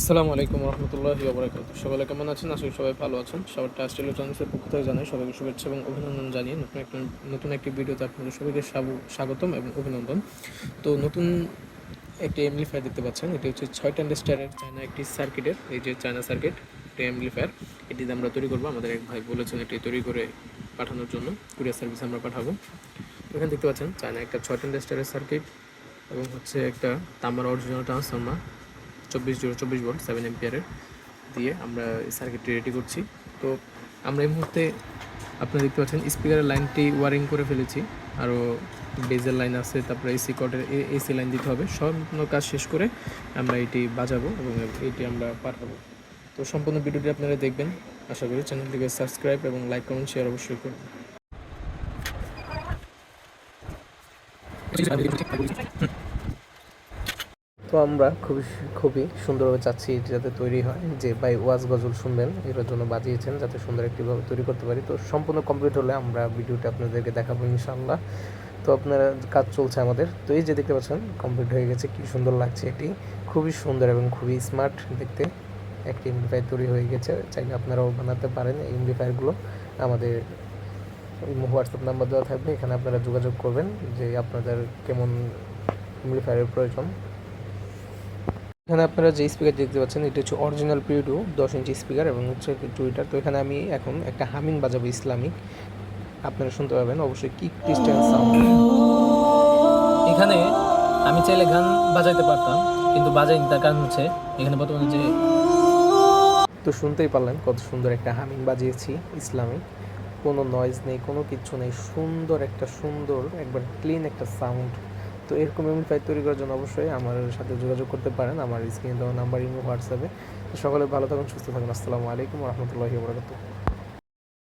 আসসালামু আলাইকুম রহমতুল্লাহি ওবরাকাত সবাই কেমন আছেন? আশা করি সবাই ভালো আছেন। সবার টাস্ট ইলেকট্রনিক্সের পক্ষ থেকে জানাই সবাইকে শুভেচ্ছা এবং অভিনন্দন জানিয়ে নতুন একটা, নতুন একটি ভিডিওতে আপনাদের সবাইকে স্বাগতম এবং অভিনন্দন। তো নতুন একটি এমপ্লিফায়ার দেখতে পাচ্ছেন। এটি হচ্ছে ছয় ট্যান্ডেস্টারের চায়না একটি সার্কিটের এই যে চায়না সার্কিট একটি এমপ্লিফায়ার এটি দিয়ে আমরা তৈরি করব। আমাদের এক ভাই বলেছেন এটি তৈরি করে পাঠানোর জন্য। কুরিয়ার সার্ভিস আমরা পাঠাবো। এখানে দেখতে পাচ্ছেন চায়না একটা ছয় ট্যান্ডেস্টারের সার্কিট এবং হচ্ছে একটা তামার অরিজিনাল ট্রান্সফর্মার চব্বিশ জিরো চব্বিশ ভোল্ট সেভেন এম্পিয়ারের দিয়ে আমরা সার্কিটটি রেডি করছি। তো আমরা এই মুহূর্তে আপনারা দেখতে পাচ্ছেন স্পিকারের লাইনটি ওয়ারিং করে ফেলেছি। আরও বেজের লাইন আছে, তারপরে এসি কটের এসি লাইন দিতে হবে। সম্পূর্ণ কাজ শেষ করে আমরা এটি বাজাবো এবং এটি আমরা পাঠাবো তো সম্পূর্ণ ভিডিওটি আপনারা দেখবেন। আশা করি চ্যানেলটিকে সাবস্ক্রাইব এবং লাইক কমেন্ট শেয়ার অবশ্যই করবেন। তো আমরা খুবই খুবই সুন্দরভাবে চাচ্ছি এটি যাতে তৈরি হয়, যে ভাই ওয়াজ গজল শুনবেন, এটার জন্য বাজিয়েছেন যাতে সুন্দর একটিভাবে তৈরি করতে পারি। তো সম্পূর্ণ কমপ্লিট হলে আমরা ভিডিওটা আপনাদেরকে দেখাবো ইনশাল্লাহ তো আপনারা কাজ চলছে আমাদের। তো এই যে দেখতে পাচ্ছেন কমপ্লিট হয়ে গেছে, কি সুন্দর লাগছে এটি। খুবই সুন্দর এবং খুবই স্মার্ট দেখতে। একটি এমপ্লিফায়ার তৈরি হয়ে গেছে, চাইলে আপনারাও বানাতে পারেন এই এমপ্লিফায়ারগুলো আমাদের হোয়াটসঅ্যাপ নাম্বার দেওয়া থাকবে, এখানে আপনারা যোগাযোগ করবেন যে আপনাদের কেমন এমপ্লিফায়ারের প্রয়োজন। এখানে আপনারা যে স্পিকার দেখতে পাচ্ছেন এটা হচ্ছে অরিজিনাল পিউডু দশ ইঞ্চি স্পিকার এবং হচ্ছে টুইটার তো এখানে আমি এখন একটা হামিং বাজাবো ইসলামিক। আপনারা শুনতে পাবেন অবশ্যই কি ক্রিস্টিয়ান সাউন্ড এখানে আমি চাইলে গান বাজাইতে পারতাম কিন্তু বাজাইনি তার কারণ হচ্ছে এখানে বর্তমানে যে তো শুনতেই পারলেন কত সুন্দর একটা হামিং বাজিয়েছি ইসলামিক। কোনো নয়েজ নেই কোনো কিছু নেই সুন্দর একটা সুন্দর একবার ক্লিন একটা সাউন্ড তো এরকম এমন ফ্লাইট তৈরি করার জন্য অবশ্যই আমার সাথে যোগাযোগ করতে পারেন। আমার স্ক্রিনে দেওয়া নাম্বার ইমো হোয়াটসঅ্যাপে সকলে ভালো থাকুন, সুস্থ থাকুন। আসসালামু আলাইকুম রহমতুল্লাহি বরকাতুহ।